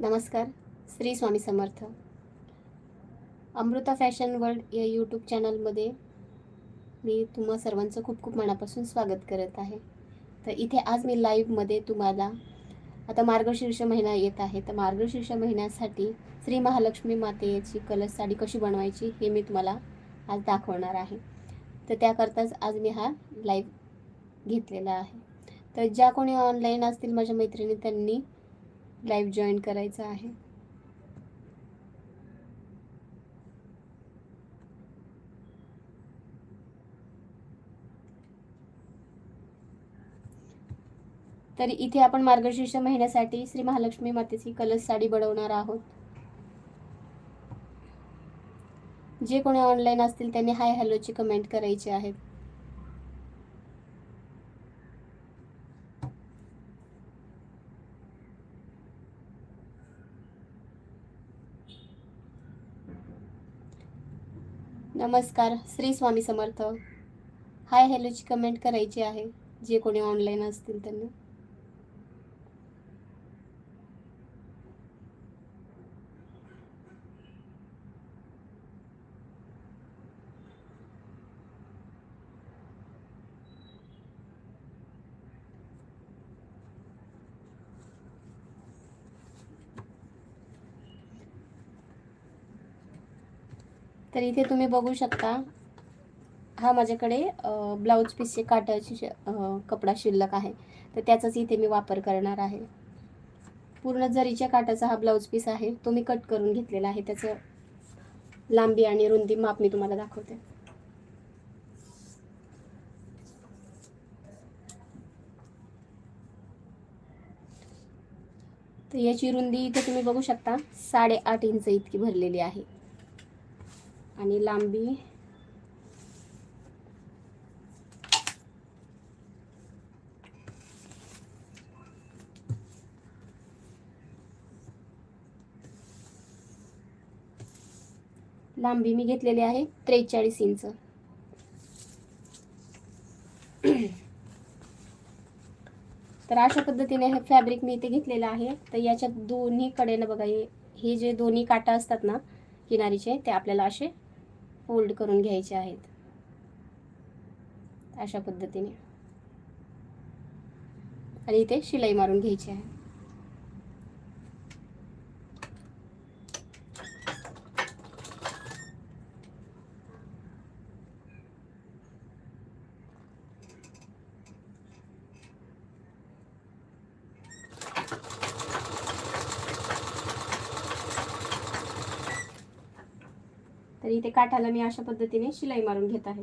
नमस्कार Shri Swami Samarth. Amruta fashion world या YouTube चॅनलमध्ये मी तुम्हा सर्वांचं खूप खूप मनापासून स्वागत करत आहे. तर इथे आज मी लाईव्हमध्ये तुम्हाला आता मार्गशीर्ष महिना येत आहे तर मार्गशीर्ष महिन्यासाठी श्री महालक्ष्मी मातेची कलश साडी कशी बनवायची हे मी तुम्हाला आज दाखवणार आहे. तर त्याकरताच आज मी हा लाईव्ह घेतलेला आहे. तर ज्या कोणी ऑनलाईन असतील माझ्या मैत्रिणी त्यांनी लाईव्ह जॉईन करायचं आहे. तर इथे आपण मार्गशीर्ष महिन्यासाठी श्री महालक्ष्मी मातेची कलश साडी बनवणार आहोत. जे कोणी ऑनलाईन असतील त्यांनी हाय हॅलोची कमेंट करायची आहेत नमस्कार श्री स्वामी समर्थ. हाय हॅलोची कमेंट करायची आहे जे कोणी ऑनलाईन असतील त्यांना. तर इथे तुम्ही बघू शकता हा माझ्याकडे ब्लाऊज पीसचे काटाची कपडा शिल्लक आहे. तर त्याचाच इथे मी वापर करणार आहे. पूर्ण जरीच्या काटाचा हा ब्लाऊज पीस आहे. तो मी कट करून घेतलेला आहे. त्याचं लांबी आणि रुंदी माप मी तुम्हाला दाखवते. तर याची रुंदी इथे तुम्ही बघू शकता साडेआठ इंच इतकी भरलेली आहे. आणि लांबी. लांबी मी घेतलेली आहे त्रेचाळीस इंच. तर अशा पद्धतीने हे फॅब्रिक मी इथे घेतलेलं आहे. तर याच्या दोन्ही कडेनं बघा हे हे जे दोन्ही काटा असतात ना किनारीचे ते आपल्याला असे फोल्ड करून घ्यायचे आहेत. अशा पद्धतीने. आणि इथे शिलाई मारून घ्यायची आहे तर इथे काठाला मी अशा पद्धतीने शिलाई मारून घेत आहे.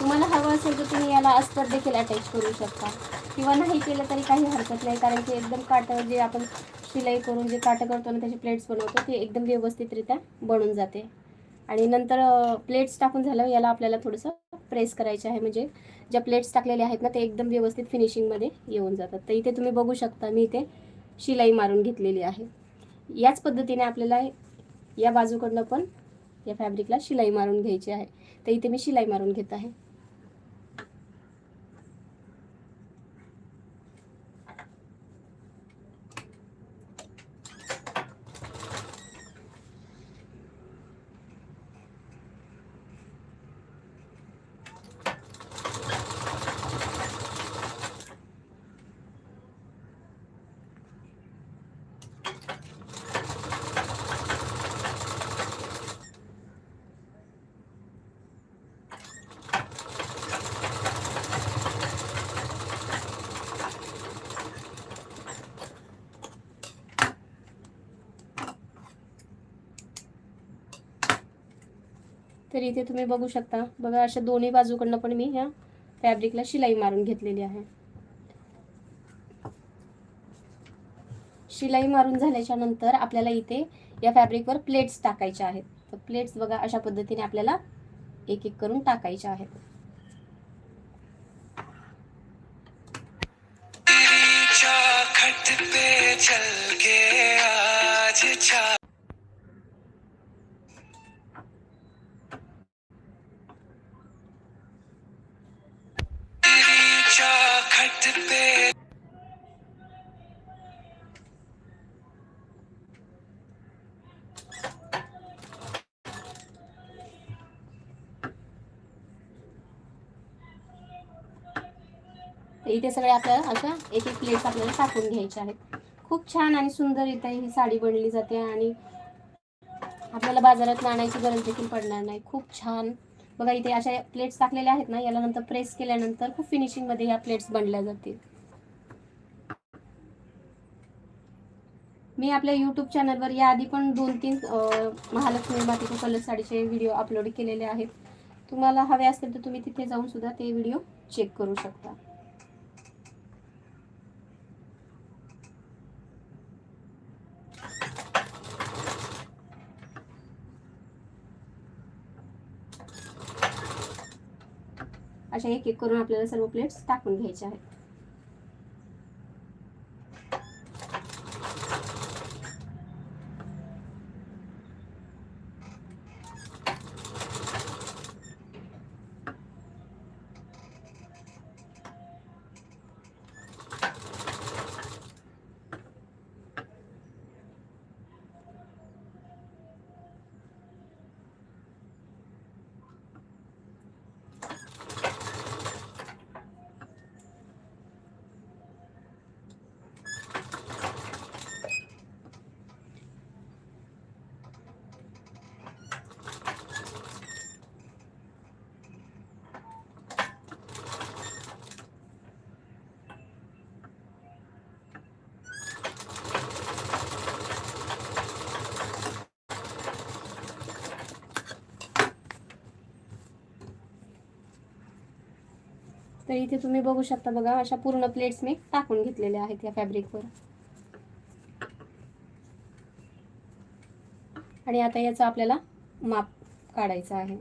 तुम्हाला हवं असेल तर तुम्ही याला अस्तर देखील अटॅच करू शकता. किंवा नाही केलं तरी काही हरकत नाही कारण की एकदम काटं जे आपण शिलाई करून जे काटं करतो ना त्याचे प्लेट्स बनवतो ते एकदम व्यवस्थितरित्या बनून जाते. आणि नंतर प्लेट्स टाकून झालं याला आपल्याला थोडंसं प्रेस करायचे आहे. म्हणजे ज्या प्लेट्स टाकलेले आहेत ना ते एकदम व्यवस्थित फिनिशिंगमध्ये येऊन जातात. तर इथे तुम्ही बघू शकता मी इथे शिलाई मारून घेतलेली आहे. याच पद्धतीने आपल्याला या बाजूकडनं पण या फॅब्रिकला शिलाई मारून घ्यायची आहे. तर इथे मी शिलाई मारून घेत आहे. तर इथे तुम्ही बघू शकता. बघा अशा दोन्ही बाजूकडनं पण मी ह्या फॅब्रिकला शिलाई मारून घेतलेली आहे. शिलाई मारून झाल्याच्यानंतर आपल्याला इथे या फॅब्रिकवर प्लेट्स टाकायच्या आहेत. तर प्लेट्स बघा अशा पद्धतीने आपल्याला एक एक करून टाकायच्या आहेत. चल तर इथे सगळ्या आपल्याला अशा एक एक प्लेट्स आपल्याला टाकून घ्यायच्या आहेत. खूप छान आणि सुंदर इथे ही साडी बनली जाते आणि आपल्याला बाजारात आणायची गरज देखील पडणार नाही. खूप छान. बघा इथे अशा प्लेट्स टाकलेल्या आहेत ना याला नंतर प्रेस केल्यानंतर खूप फिनिशिंगमध्ये ह्या प्लेट्स बनल्या जातील. मी आपल्या यूट्यूब चॅनलवर याआधी पण दोन तीन महालक्ष्मी मातेच्या कलर साडीचे व्हिडिओ अपलोड केलेले आहेत. तुम्हाला हवे असतील तर तुम्ही तिथे जाऊन सुद्धा ते व्हिडिओ चेक करू शकता. अशा एक एक करून आपल्याला सर्व प्लेट्स टाकून घ्यायचे आहेत. तर इथे तुम्ही बघू शकता बघा अशा पूर्ण प्लेट्स मी टाकून घेतलेल्या आहेत या फॅब्रिकवर आणि आता याचं आपल्याला माप काढायचं आहे.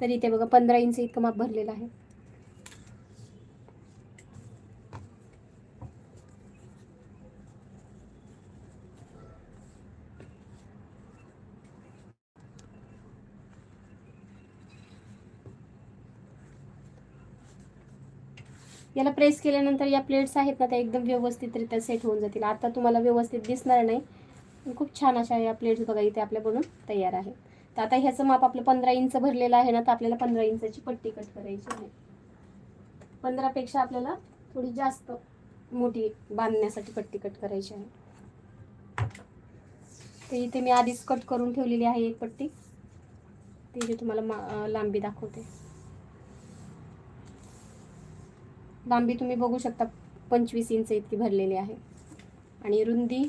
तर इथे बघा पंधरा इंच इतकं माप भरलेलं आहे. याला प्रेस केल्यानंतर या प्लेट्स आहेत ना त्या एकदम व्यवस्थितरित्या सेट होऊन जातील. आता तुम्हाला व्यवस्थित दिसणार नाही. पण खूप छान अशा या प्लेट्स बघा इथे आपल्या बनून तयार आहेत तर आता ह्याचं माप आपलं पंधरा इंच भरलेलं आहे ना तर आपल्याला पंधरा इंचाची पट्टी कट करायची आहे. पंधरापेक्षा आपल्याला थोडी जास्त मोठी बांधण्यासाठी पट्टी कट करायची आहे. तर इथे मी आधीच कट करून ठेवलेली आहे एक पट्टी. ती तुम्हाला मा लांबी दाखवते. लांबी तुम्ही बघू शकता पंचवीस इंच इतकी भरलेली आहे. आणि रुंदी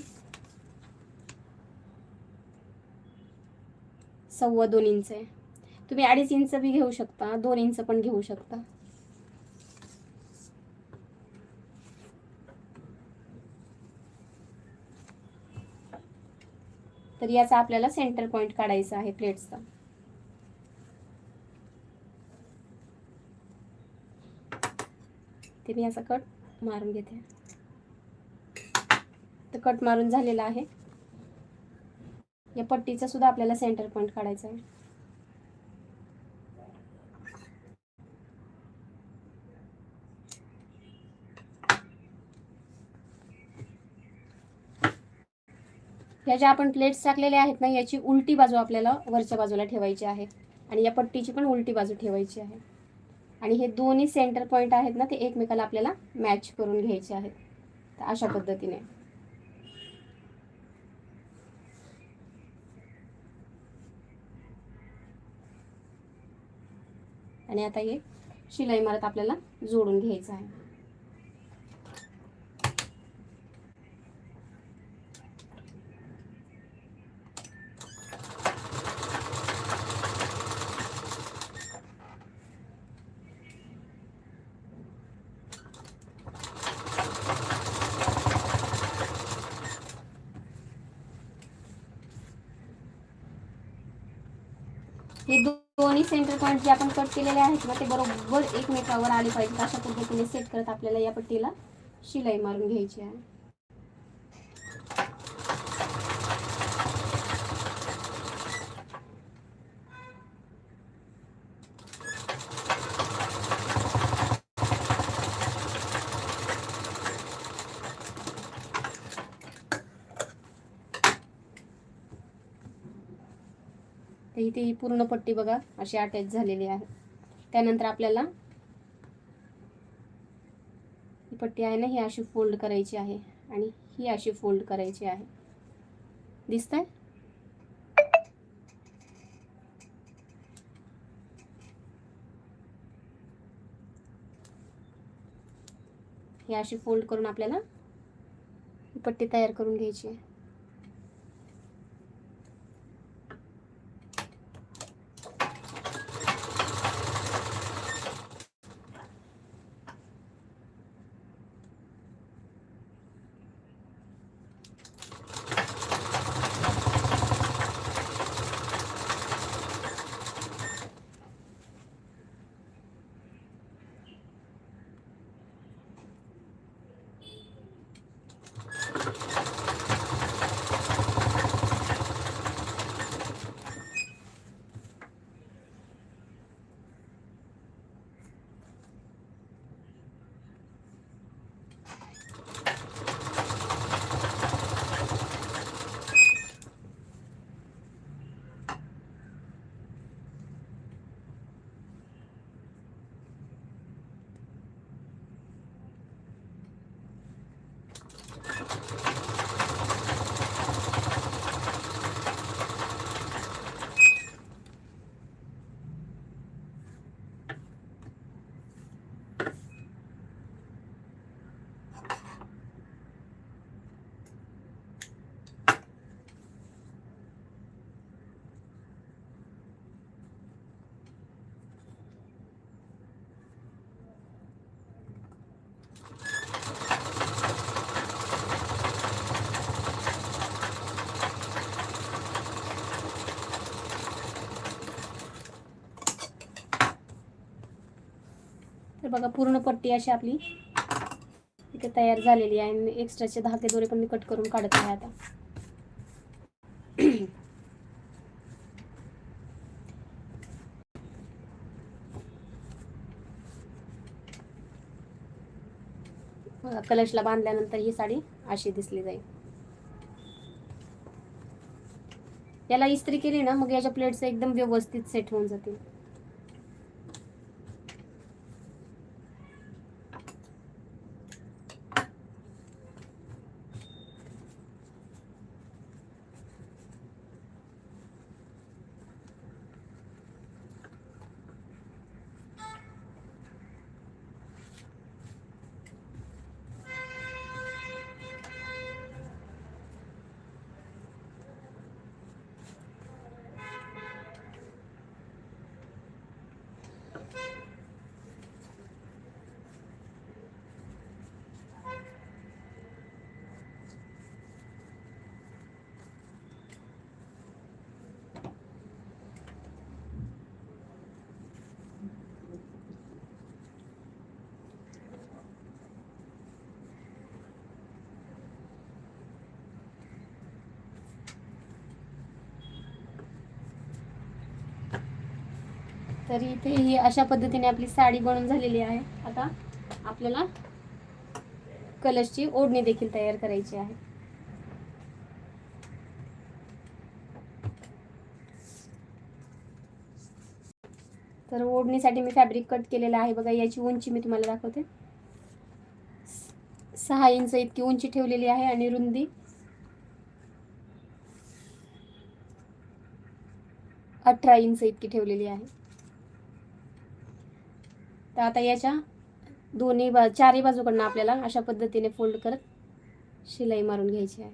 सव्वा दोन इंच आहे. तुम्ही अडीच इंच बी घेऊ शकता दोन इंच पण घेऊ शकता. तर याचा आपल्याला सेंटर पॉइंट काढायचा आहे प्लेट्सचा ते मी असा कट मारून घेते. तर कट मारून झालेला आहे. या पट्टीचा सुद्धा आपल्याला सेंटर पॉइंट काढायचा आहे. या ज्या आपण प्लेट्स टाकलेल्या आहेत ना याची उलटी बाजू आपल्याला वरच्या बाजूला ठेवायची आहे. आणि या पट्टीची पण उलटी बाजू ठेवायची आहे. आणि हे दोन्ही सेंटर पॉईंट आहेत ना ते एकमेकाला आपल्याला मॅच करून घ्यायचे आहेत. तर अशा पद्धतीने. आणि आता हे शिलाई मारत आपल्याला जोडून घ्यायचं आहे. हे दोन्ही सेंटर पॉईंट जे आपण कट केलेले आहेत ना ते बरोबर एकमेकावर आले पाहिजेत. अशा पद्धतीने सेट करत आपल्याला या पट्टीला शिलाई मारून घ्यायची आहे. इथे ही पूर्ण पट्टी बघा अशी अटॅच झालेली आहे. त्यानंतर आपल्याला ही पट्टी आहे ना ही अशी फोल्ड करायची आहे आणि ही अशी फोल्ड करायची आहे. दिसतंय? ही अशी फोल्ड करून आपल्याला ही पट्टी तयार करून घ्यायची आहे. बघा पूर्ण पट्टी अशी आपली इथे तयार झालेली आहे. आणि एक्स्ट्राचे धागे दोरे पण मी कट करून काढत आहे आता. कलशला बांधल्यानंतर ही साडी अशी दिसली जाईल. याला इस्त्री केली ना मग याच्या प्लेट्स एकदम व्यवस्थित सेट होऊन जातील. तर इथे ही अशा पद्धतीने आपली साडी बनून झालेली आहे. आता आपल्याला कलशची ओढणी देखील तयार करायची आहे. तर ओढणीसाठी मी फॅब्रिक कट केलेलं आहे. बघा याची उंची मी तुम्हाला दाखवते. सहा इंच इतकी उंची ठेवलेली आहे आणि रुंदी अठरा इंच इतकी ठेवलेली आहे. तर आता याच्या दोन्ही बा चारही बाजूकडनं आपल्याला अशा पद्धतीने फोल्ड करत शिलाई मारून घ्यायची आहे.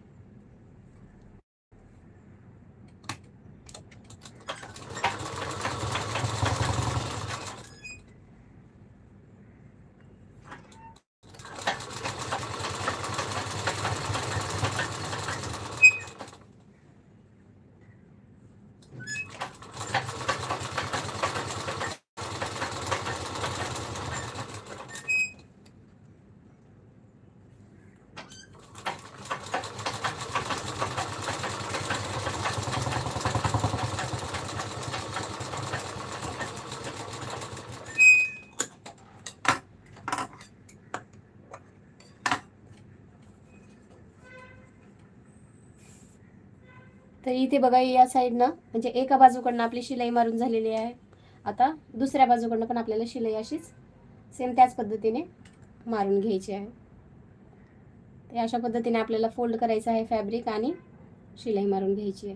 तर इथे बघा या साईडनं म्हणजे एका बाजूकडनं आपली शिलाई मारून झालेली आहे. आता दुसऱ्या बाजूकडनं पण आपल्याला शिलाई अशीच सेम त्याच पद्धतीने मारून घ्यायची आहे. तर अशा पद्धतीने आपल्याला फोल्ड करायचं आहे फॅब्रिक आणि शिलाई मारून घ्यायची आहे.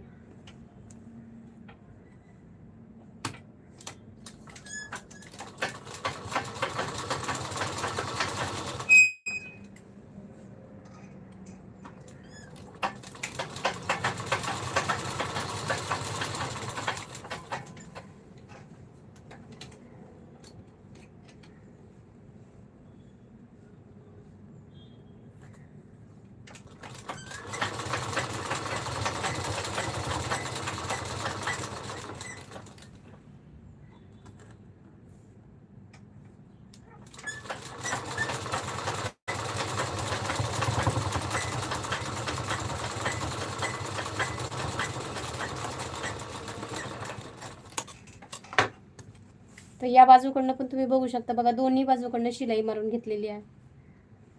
तर या बाजूकडनं पण तुम्ही बघू शकता. बघा दोन्ही बाजूकडनं शिलाई मारून घेतलेली आहे.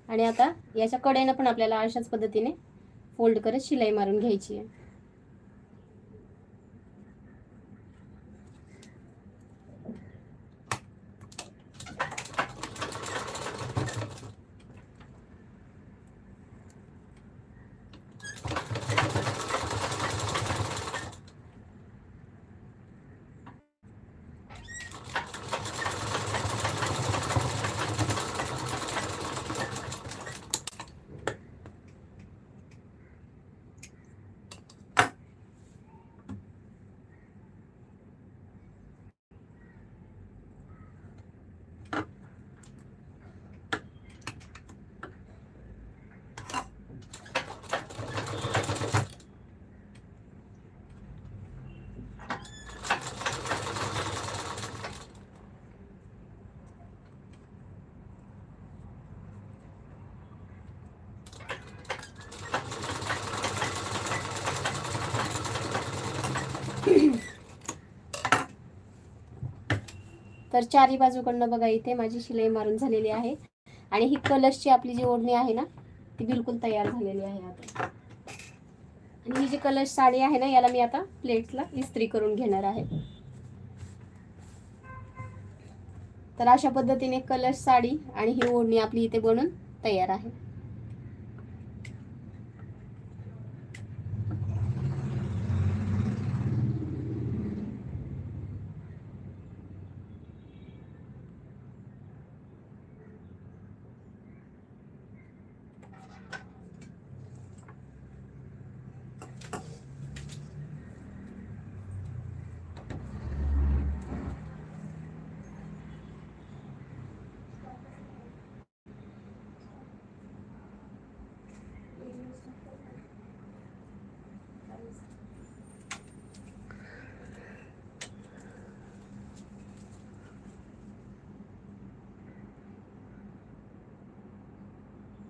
आणि आता याच्या कडेनं पण आपल्याला अशाच पद्धतीने फोल्ड करत शिलाई मारून घ्यायची आहे. तर चारी बाजूकडनं बघा इथे माझी शिलाई मारून झालेली आहे. आणि ही कलर्सची आपली जी ओढणी आहे ना ती बिलकुल तयार झालेली आहे आता. आणि ही जी कलर्स साडी आहे ना याला मी आता प्लेट्सला इस्त्री करून घेणार आहे. तर अशा पद्धतीने कलर्स साडी आणि ही ओढणी आपली इथे बनून तयार आहे.